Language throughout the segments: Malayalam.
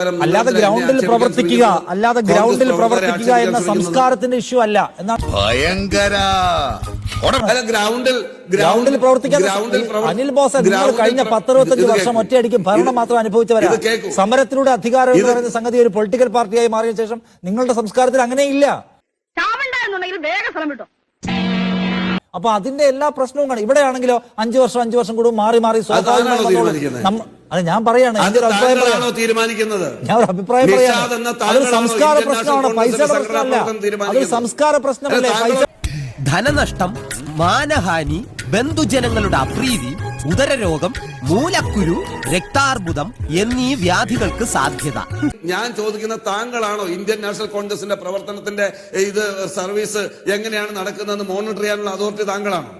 അല്ലാതെ ഗ്രൗണ്ടിൽ പ്രവർത്തിക്കുക അല്ലാതെ ഗ്രൗണ്ടിൽ പ്രവർത്തിക്കുക എന്ന സംസ്കാരത്തിന്റെ ഇഷ്യൂ അല്ല. എന്നാണ് ഭയങ്കര. ഗ്രൗണ്ടിൽ ഗ്രൗണ്ടിൽ പ്രവർത്തിക്കാൻ അനിൽ ബോസ് നിങ്ങൾ കഴിഞ്ഞ പത്തറുപത്തഞ്ച് വർഷം ഒറ്റയടിക്ക് ഭരണം മാത്രം അനുഭവിച്ചവരാ. സമരത്തിലൂടെ അധികാരം എന്ന് പറയുന്ന സംഗതി ഒരു പൊളിറ്റിക്കൽ പാർട്ടിയായി മാറിയ ശേഷം നിങ്ങളുടെ സംസ്കാരത്തിൽ അങ്ങനെയില്ല. വേഗം സ്ഥലം വിട്ടോ. അപ്പൊ അതിന്റെ എല്ലാ പ്രശ്നവും കാണും. ഇവിടെയാണെങ്കിലോ അഞ്ചു വർഷം അഞ്ചു വർഷം കൂടും മാറി മാറി അത് ഞാൻ പറയാണ് എന്റെ ഒരു അഭിപ്രായം തീരുമാനിക്കുന്നത്? ഞാൻ ഒരു അഭിപ്രായം പറയാണ് എന്ന അതൊരു സംസ്കാര പ്രശ്നമാണ്. പൈസയുടെ പ്രശ്നമല്ല. അതൊരു? സംസ്കാര പ്രശ്നമല്ലേ? പൈസ ധനനഷ്ടം മാനഹാനി ബന്ധുജനങ്ങളുടെ അപ്രീതി ഉദരരോഗം മൂലക്കുരു രക്താർബുദം എന്നീ വ്യാധികൾക്ക് സാധ്യത. ഞാൻ ചോദിക്കുന്ന താങ്കളാണോ ഇന്ത്യൻ നാഷണൽ കോൺഗ്രസിന്റെ പ്രവർത്തനത്തിന്റെ ഇത് സർവീസ് എങ്ങനെയാണ് നടക്കുന്നതെന്ന് മോണിറ്റർ ചെയ്യാനുള്ള അതോറിറ്റി താങ്കളാണോ?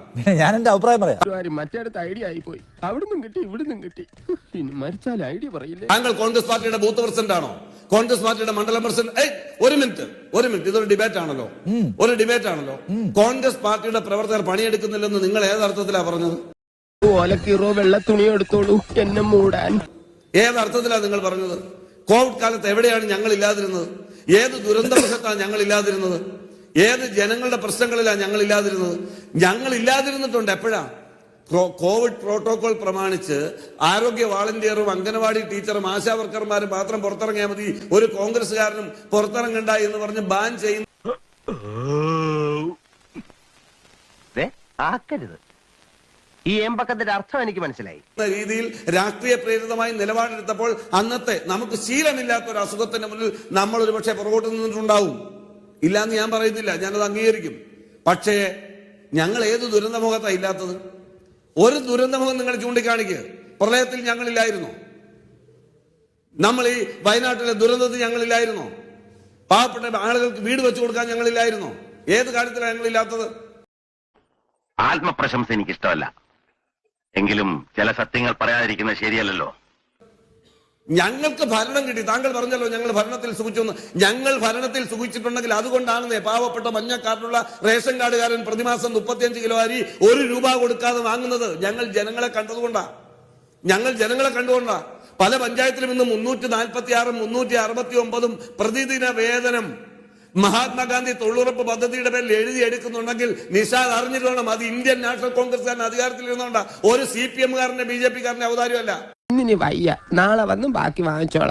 ഞാൻ എന്റെ അഭിപ്രായം പറയാം. മറ്റേടത്ത് ഐഡിയ ആയിപ്പോയി. അവിടുന്നും കിട്ടി ഇവിടുന്നും കിട്ടി. പിന്നെ മരിച്ചാൽ ഐഡിയ പറയില്ല? താങ്കൾ കോൺഗ്രസ് പാർട്ടിയുടെ ബൂത്ത് പ്രസിഡന്റ് ആണോ? കോൺഗ്രസ് പാർട്ടിയുടെ മണ്ഡലം പ്രസിഡന്റ് ഏയ് ഒരു മിനിറ്റ് ഒരു മിനിറ്റ്. ഇതൊരു ഡിബേറ്റ് ആണല്ലോ. ഒരു ഡിബേറ്റ് ആണല്ലോ. കോൺഗ്രസ് പാർട്ടിയുടെ പ്രവർത്തകർ പണിയെടുക്കുന്നില്ലെന്ന് നിങ്ങൾ ഏതർത്ഥത്തിലാണ് പറഞ്ഞത്? ഓലക്കീറോ വെള്ള തുണിയോ എടുത്തോളൂ. എന്നെ മൂടാൻ. ഏതർത്ഥത്തിലാണ് നിങ്ങൾ പറഞ്ഞത്? കോവിഡ് കാലത്ത് എവിടെയാണ് ഞങ്ങൾ ഇല്ലാതിരുന്നത്? ഏത് ദുരന്തവശത്താണ് ഞങ്ങൾ ഇല്ലാതിരുന്നത്? ഏത് ജനങ്ങളുടെ പ്രശ്നങ്ങളിലാണ് ഞങ്ങൾ ഇല്ലാതിരുന്നത്? ഞങ്ങൾ ഇല്ലാതിരുന്നിട്ടുണ്ട് എപ്പോഴാ? കോവിഡ് പ്രോട്ടോകോൾ പ്രമാണിച്ച് ആരോഗ്യ വാളണ്ടിയറും അംഗനവാടി ടീച്ചറും ആശാ വർക്കർമാരും മാത്രം പുറത്തിറങ്ങിയാൽ മതി. ഒരു കോൺഗ്രസ്സുകാരനും പുറത്തിറങ്ങണ്ട എന്ന് പറഞ്ഞ് ബാൻ ചെയ്യുന്നു ആക്കരുത്. ഈ ഏമ്പക്കത്തിന്റെ അർത്ഥം എനിക്ക് മനസ്സിലായി. രീതിയിൽ രാഷ്ട്രീയ പ്രേരിതമായി നിലപാടെടുത്തപ്പോൾ അന്നത്തെ നമുക്ക് ശീലമില്ലാത്ത ഒരു അസുഖത്തിന്റെ മുന്നിൽ നമ്മൾ ഒരു പക്ഷേ പുറകോട്ട് നിന്നിട്ടുണ്ടാവും. ഇല്ലാന്ന് ഞാൻ പറയുന്നില്ല ഞാനത് അംഗീകരിക്കും. പക്ഷേ ഞങ്ങൾ ഏത് ദുരന്തമുഖത്താണ് ഇല്ലാത്തത്? ഒരു ദുരന്തമുഖം നിങ്ങൾ ചൂണ്ടിക്കാണിക്കുക പ്രളയത്തിൽ ഞങ്ങളില്ലായിരുന്നോ? നമ്മൾ ഈ വയനാട്ടിലെ ദുരന്തത്തിൽ ഞങ്ങളില്ലായിരുന്നോ? പാവപ്പെട്ട ആളുകൾക്ക് വീട് വെച്ചു കൊടുക്കാൻ ഞങ്ങളില്ലായിരുന്നോ? ഏത് കാര്യത്തിലാണ് ഞങ്ങളില്ലാത്തത്? ആത്മപ്രശംസ എനിക്ക് ഇഷ്ടമല്ല എങ്കിലും ചില സത്യങ്ങൾ പറയാതിരിക്കുന്നത് ശരിയല്ലല്ലോ. ഞങ്ങൾക്ക് ഭരണം കിട്ടി. താങ്കൾ പറഞ്ഞല്ലോ ഞങ്ങൾ ഭരണത്തിൽ സുഖിച്ചു ഞങ്ങൾ ഭരണത്തിൽ സുഖിച്ചിട്ടുണ്ടെങ്കിൽ അതുകൊണ്ടാണെന്നേ പാവപ്പെട്ട മഞ്ഞക്കാർഡുള്ള റേഷൻ കാർഡുകാരൻ പ്രതിമാസം മുപ്പത്തിയഞ്ച് കിലോ അരി ഒരു രൂപ കൊടുക്കാതെ വാങ്ങുന്നത് ഞങ്ങൾ ജനങ്ങളെ കണ്ടതുകൊണ്ടാ. ഞങ്ങൾ ജനങ്ങളെ കണ്ടുകൊണ്ടാ. പല പഞ്ചായത്തിലും ഇന്ന് മുന്നൂറ്റി നാൽപ്പത്തി ആറും മുന്നൂറ്റി അറുപത്തി ഒമ്പതും പ്രതിദിന വേതനം മഹാത്മാഗാന്ധി തൊഴിലുറപ്പ് പദ്ധതിയുടെ പേരിൽ എഴുതി എടുക്കുന്നുണ്ടെങ്കിൽ നിഷാദ് അറിഞ്ഞിട്ട് അത് ഇന്ത്യൻ നാഷണൽ കോൺഗ്രസ് കോൺഗ്രസ്സുകാരൻ അധികാരത്തിൽ ഇരുന്നോണ്ട ഒരു സി പി എമ്മുകാരന്റെ ബി ജെ പി കാരന്റെ അവതാരമല്ല ഇന്നിനി വയ്യ. നാളെ വന്നും ബാക്കി വാങ്ങിച്ചോളാം.